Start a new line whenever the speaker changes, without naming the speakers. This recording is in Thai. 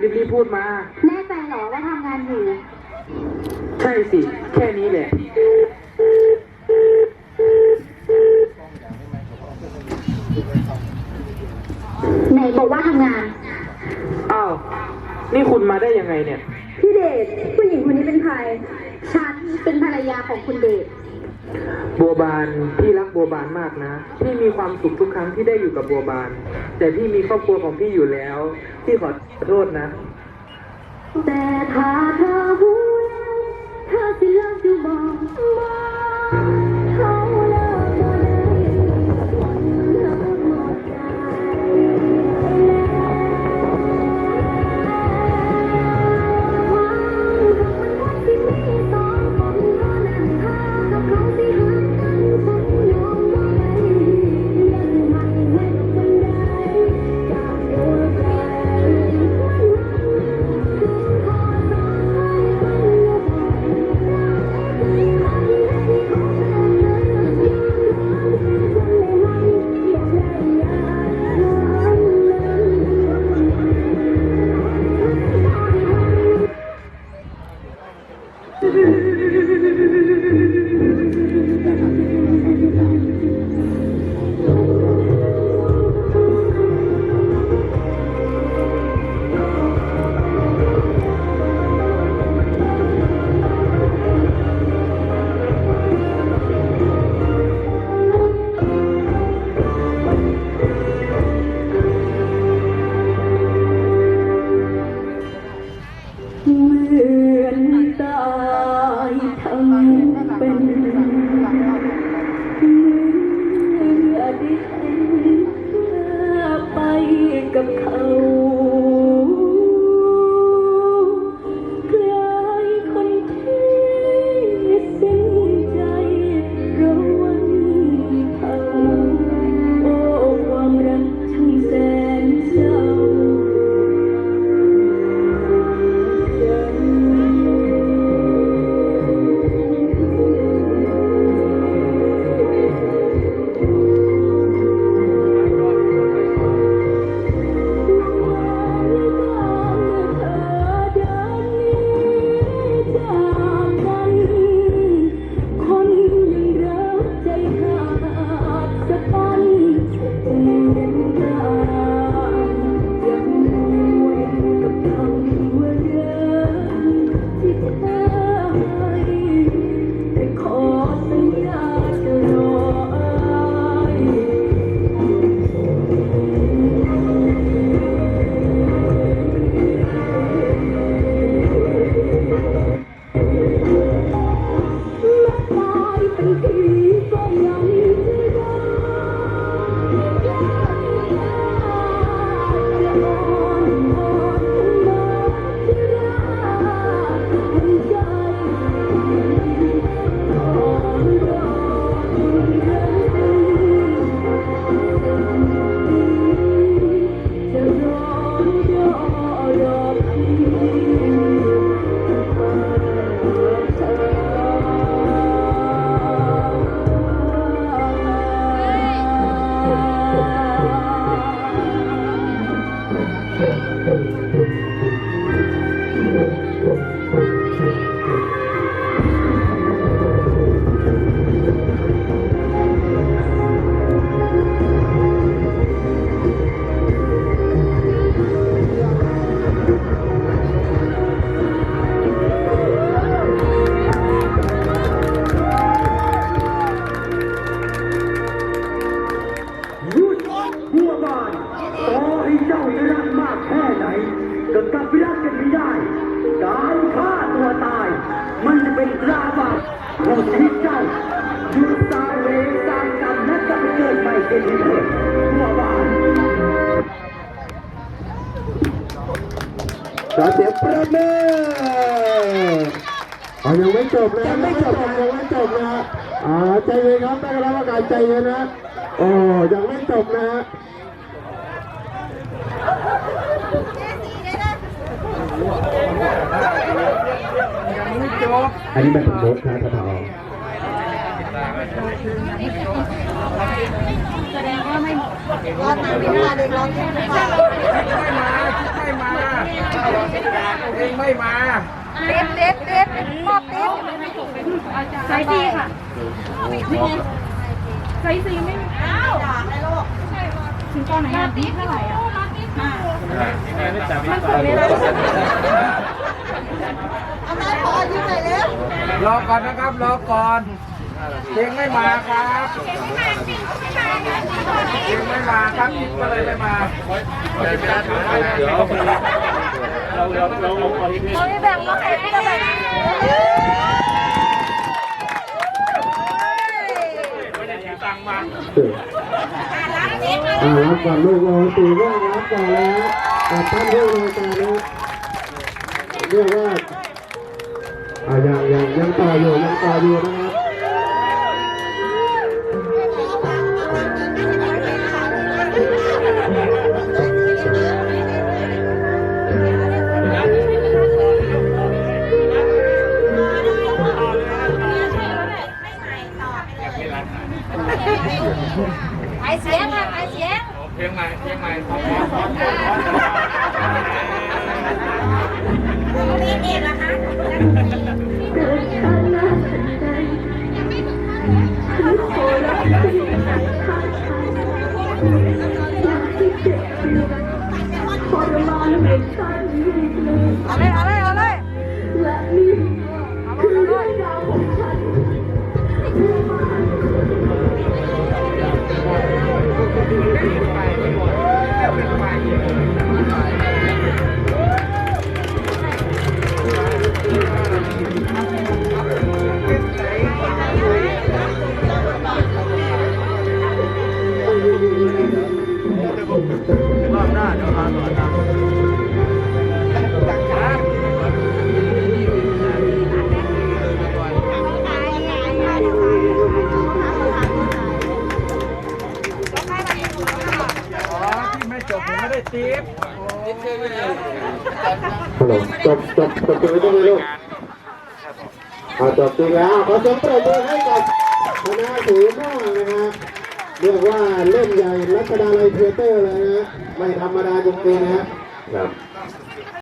รีบๆพูดมา
แน่ใจเหรอว่าทำงานอยู่
ใช่สิ แค่นี้แหละ
ไหนบอกว่าทำงาน
อ้าว นี่คุณมาได้ยังไงเนี่ย
พี่เดชผู้หญิงคนนี้เป็นใคร ฉันเป็นภรรยาของคุณเดช
บัวบานพี่รักบัวบานมากนะพี่มีความสุขทุกครั้งที่ได้อยู่กับบัวบาน แต่พี่มีครอบครัวของพี่อยู่แล้วพี่ขอโทษนะ
แต่ถ้าเธอหูแล้วเธอสิเลิกอยู่บอกบอก ขอเสียงประเมิ
นอ๋อ
ยังไม่จบนะยังไม่จบนะยังไม่จบนะอ่าใจเย็นครับได้รับอาการใจเย็นนะโอ้ยังไม่จบนะฮะอันนี้มันเป็นโน้ตนะท่านผอ
รอดมาไม่ได้เลยร้องแค่ไม่ได้
ไม่มาไม่มา
เองไม่มา
เด็ดเด็ดเด็ดมอบเด็ดใส่ดีค่ะใส่ซีไม่อ้าวถึงตอนไหนอะดีเท่าไหร่อะมันสุดเลย
รอก่อนนะครับ รอก่อนเองไม่มาครับเองไม่มาครับจิ๊บก็เลยไม่มา
เราไม่แบ่งมาใครไม่ได้แบ่ง
อ่ารับก่อนลูกโอ้ตีว่ารับก่อนแล้วกับท่านผู้รายการนะเรียกว่าอ่ายังยังยังต่ออยู่ยังต่ออยู่นะครับ
ไอเสียงอะไอเสียง
เพียงใหม่เพียงใหม่
มีเองนะคะ
เกิดข้างหน้าทันใดฉันขอรับสิ่งที่ข้าทำอยงมานเหมือนชาตินี้อีกเลย
เอาเลยเอาเลย
จบ
จบจบจบไม่ต้องเลยลูกเอาจบจริงแล้วขอเสียงปรบมือให้กับคณะสูงมากนะฮะเรียกว่าเล่นใหญ่รัชดาลัยเทเตอร์เลยนะไม่ธรรมดาจริงๆนะฮะครับ